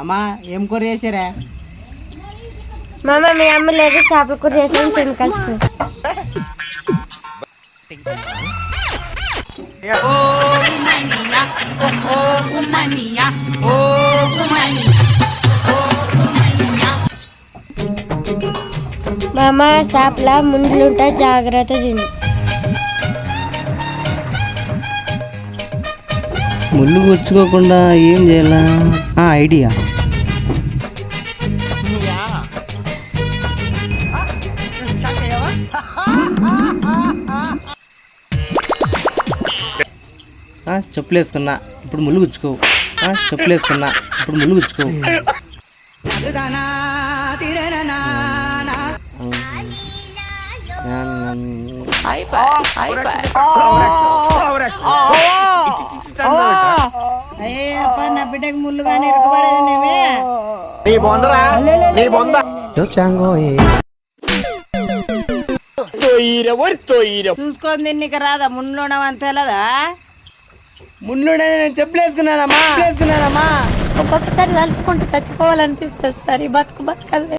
అమ్మా ఏం కూర చేసారా మామ మీ అమ్మ లేదు చేపల కూర చేసాను తిని కలిసి. మామ చేపల ముండ్లుంటా జాగ్రత్త తిను. ముళ్ళు గుచ్చుకోకుండా ఏం చేయాలా? ఆ, ఐడియా. ఆ, చెప్పులు వేసుకున్నా ఇప్పుడు ముళ్ళు గుచ్చుకోవు. ఆ, చెప్పులు వేసుకున్నా ఇప్పుడు ముళ్ళు గుచ్చుకోవు. నా బిడ్డకి ముళ్ళు కానీ ఇరుకుపడేది చూసుకొని తిన్నికి రాదా ముందులో అని తెలదా? ముళ్ళు నేను చెప్పులు వేసుకున్నానమ్మా వేసుకున్నానమ్మా ఒక్కొక్కసారి తలుచుకుంటూ చచ్చిపోవాలనిపిస్తుంది సార్ ఈ బతుకు బతకలే